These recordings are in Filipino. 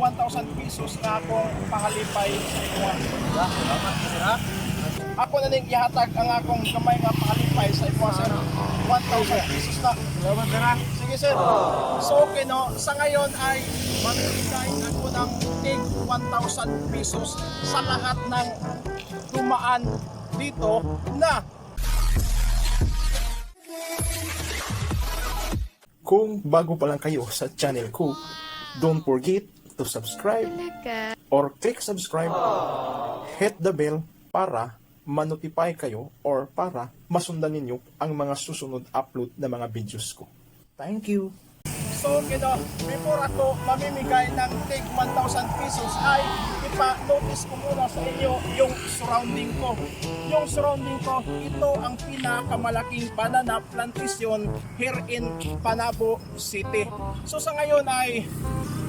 1,000 pesos na akong pahalipay sa imo. Salamat. Ako na ning ihatag ang akong kamay nga pahalipay sa imo sir. 1,000 pesos na. Salamat ha. Sige sir. So okay no, sa ngayon ay mamimigay ako ng tig 1,000 pesos sa lahat ng dumaan dito na Kung bago pa lang kayo sa channel ko, don't forget to subscribe Talaga. or click subscribe, hit the bell para ma-notify kayo or para masundan ninyo ang mga susunod upload na mga videos ko. Thank you! So, kino, before ako mamimigay ng tig 1,000 pesos ay ipa-notice ko muna sa inyo yung surrounding ko. Yung surrounding ko, ito ang pinakamalaking banana plantation here in Panabo City. So sa ngayon ay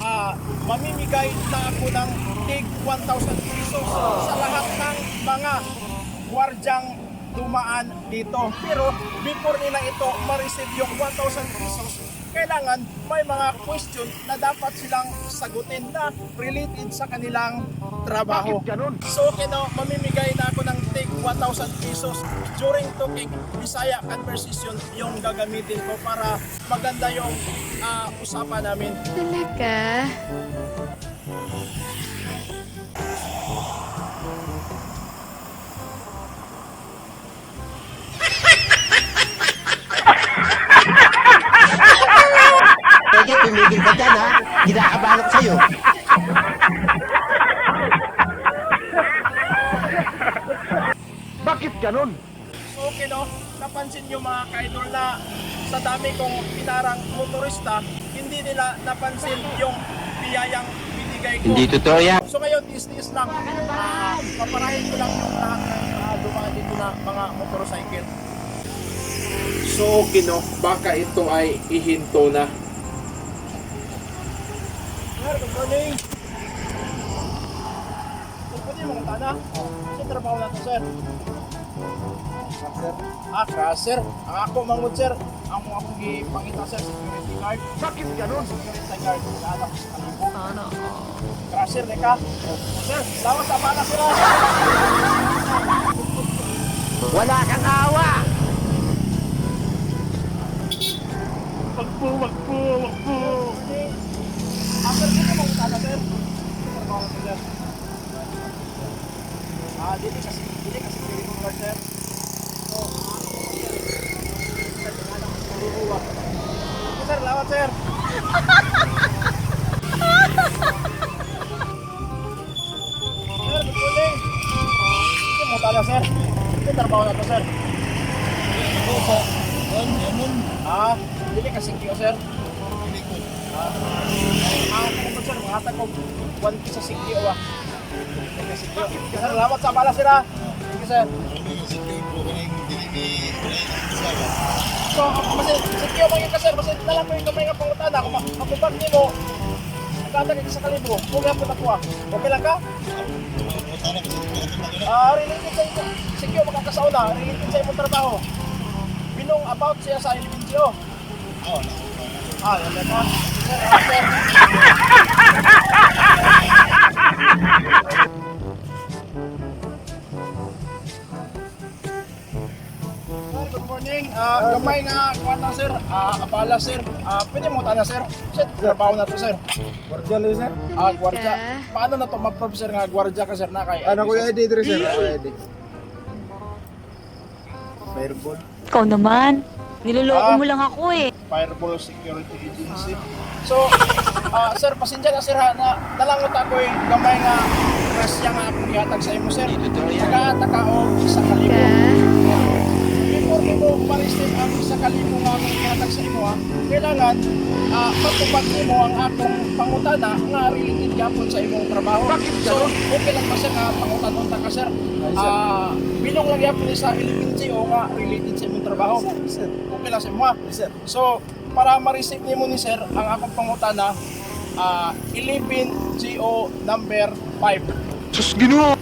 ah, mamimigay na ako ng tig 1,000 pesos sa lahat ng mga gwardyang dumaan dito. Pero before nila ito ma-receive yung 1,000 pesos, kailangan may mga question na dapat silang sagutin na related sa kanilang trabaho. So, kino, mamimigay na ako ng tig 1,000 pesos during talking Bisaya conversation yung gagamitin ko para maganda yung ah, usapan namin. Talaga. Pwede tumigil ka dyan ha. Ginaabalak sa'yo. Ganun? So, okay no, napansin nyo mga kaidol na sa dami kong pinarang motorista, hindi nila napansin yung biyayang binigay ko. Hindi totoo yan. So ngayon, tis-tis lang. Ah, paparahin ko lang yung lahat ng uh, dumaan dito na mga motorcycle. So okay no, baka ito ay ihinto na. Sir, good morning. Pwede yung mga tana? Sa trabaho na to, sir. Sir. Ah, sir. Ang ako mangod, sir. Ang mga akong gipangita, sir, security guard. Bakit ganun? Security guard. Lahat ako sa kalibo. Ano? Crusher, ka. Sir, lawas sa bala, sir. ah. Wala kang awa. Wagpo, wagpo, wagpo. Ah, sir, dito mo sana, sir. Trabaho ko, sir. Ah, dito kasi, dito kasi security guard, sir. So, ah, sir, sir, tingnan ako sa luluwa. Okay, sir, lawat, sir. Sir, morning. Dito mo tala, sir. Dito trabaho na to, sir. Ito po. Ah, dili kasi kiyo, sir. Ah, ano po, sir? Mga hatag ko. One piece sa sikyo, ah. Sir, lawat sa bala, sir, ah. Sige, sir. So, kasi sikyo mo yung kasir, kasi nalang mo yung kamay nga pangutana. Kung ma- makubag niyo mo, nagkatagay ka sa kalibo, kung yan po nakuha. Okay lang ka? Ah, related sa ito. Sikyo, makakasauna. Related sa imong trabaho. Binong about siya sa LBNGO. Ah, yan lang ka. Sir, sir. Good morning. Ah, gamay nga kuwan na sir. Ah, abala sir. Ah, pwede mo tana sir. Sir, trabaho na to sir. Gwardiya lang sir. Ah, gwardya. Ka. Paano na to ma-prove sir nga gwardya ka sir na kay Ano ko yung ID dito sir? Ano ID? Fireball. Ikaw naman. Niloloko mo lang ako eh. Fireball Security Agency. So, ah, sir, pasensya na sir ha, na nalangot ako eh, gamay nga rasya nga akong ihatag sa imo sir. Nagaata ka o sa kalibo. Ka. Before mo ma-receive ang isa kalibo nga akong ihatag sa imo ha, kailangan ah, matupad mo ang akong pangutana nga related yapon sa imong trabaho. So, okay lang ba sir nga pangutan ka sir? Ah, bilong lang yapon sa Philippine o nga related sa imong trabaho. Sir. Okay lang sa imo? Sir. So, para ma-receive nimo ni sir ang akong pangutana, ah 11 GO number 5. Sus ginoo.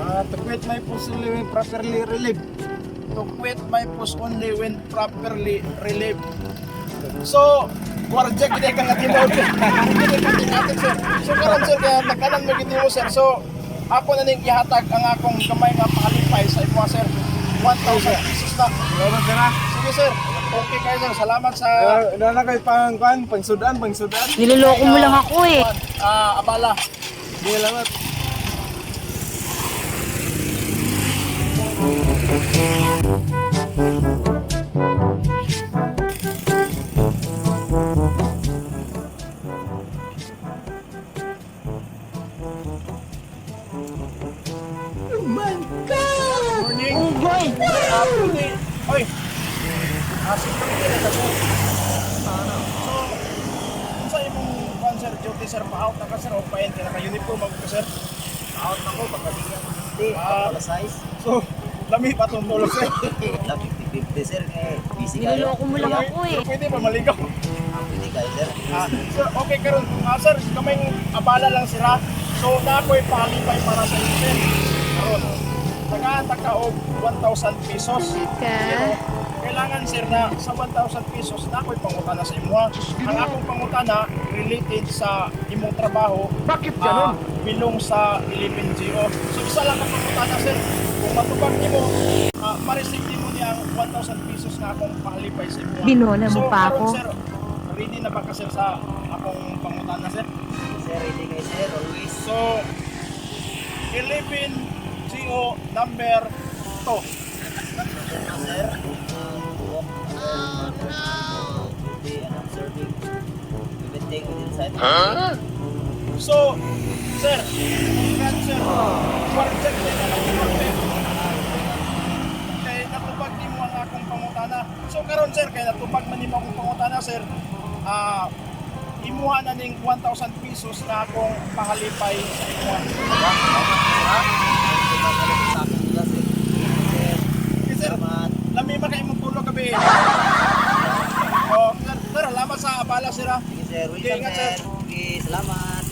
Ah, to quit my possibly properly relieved. To quit my post only when properly relieved. So, Warjak gid ka nga tinuod. Gid ka tinatin sir. So karon sir kaya nakanan mo gid mo sir. So ako na ning ihatag ang akong kamay nga pakalipay sa imo sir. 1,000 pesos na. Salamat sir ha. Sige sir. Okay kayo sir. Salamat sa Uh, Nalagay pang kwan, pang sudan, pang sudan. Niloloko mo lang ako eh. ah abala. Salamat. Duty sir, pa-out na ka sir pa-end na ka-uniform mag ka sir? Out na ko, pagkabigan. Hindi, Ah. size. So, lami pa itong tulog sir. Na 50-50 sir, eh, busy kayo. Niloloko mo lang ako eh. Pwede ba maligaw? Ah, pwede kayo sir. Ah, sir, okay karon. Ah, sir, kaming abala lang sila. So, na ako'y palipay para sa inyo sir. Karon. Nagaantag ka og 1,000 pesos. Ka? Pero, kailangan sir na sa 1,000 pesos na ako'y pangutana sa imo. Ang akong pangutana related sa imong trabaho. Bakit ganun? bilong sa 11GO. So isa lang ang pangutana sir. Kung matubag nimo, uh, ma-receive nimo niya ang 1,000 pesos na akong pahalipay sa ha. Binona mo so, pa ako? Sir, ready na ba ka sir sa akong pangutana sir? Sir, ready kayo sir, always. So 11GO number 2. Sir, oh, no. Hindi, anong serving. We will take it inside. So, sir, congrats sir din na natupag sir. Kaya natupag din mo ang akong pangutana. So karon sir, kaya natupag man nimo akong pangutana sir. Ah, imuha na ning 1,000 pesos na akong pahalipay sa imo. Ha? Sa akin nila sir. Sir, Okay, lami man kayo magtulog gabi. Oh, sir, sir, salamat sa abala sir ha. Sige sir, Okay, sir. Sige, salamat.